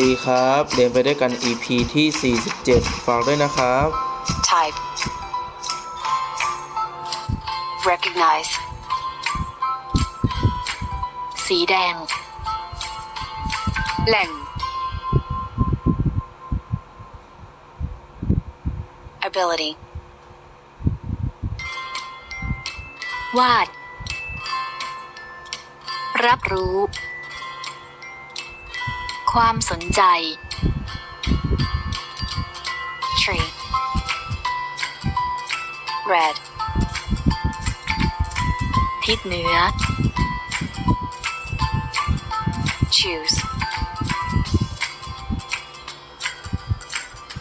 ดีครับ เรียนไปด้วยกัน EP ที่ 47 ฝากด้วยนะครับ Type. Recognize. สีแดง แหล่ง ability วาด รับรู้ ความสนใจ tree red ทิศเหนือ choose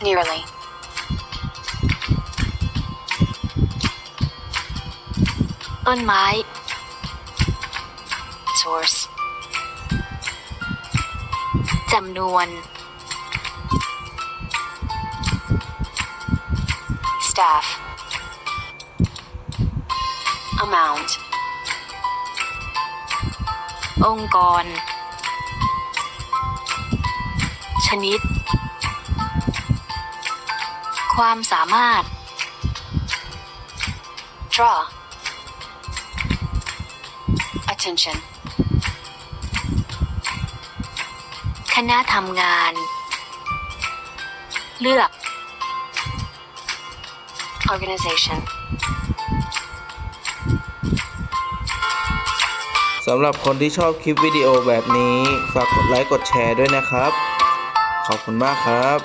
nearly ต้นไม้ source จำนวน staff amount องค์กร ชนิด ความสามารถ draw attention คณะทำงาน เลือก organization สำหรับคนที่ชอบคลิปวิดีโอแบบนี้ ฝากกดไลค์กดแชร์ด้วยนะครับ ขอบคุณมากครับ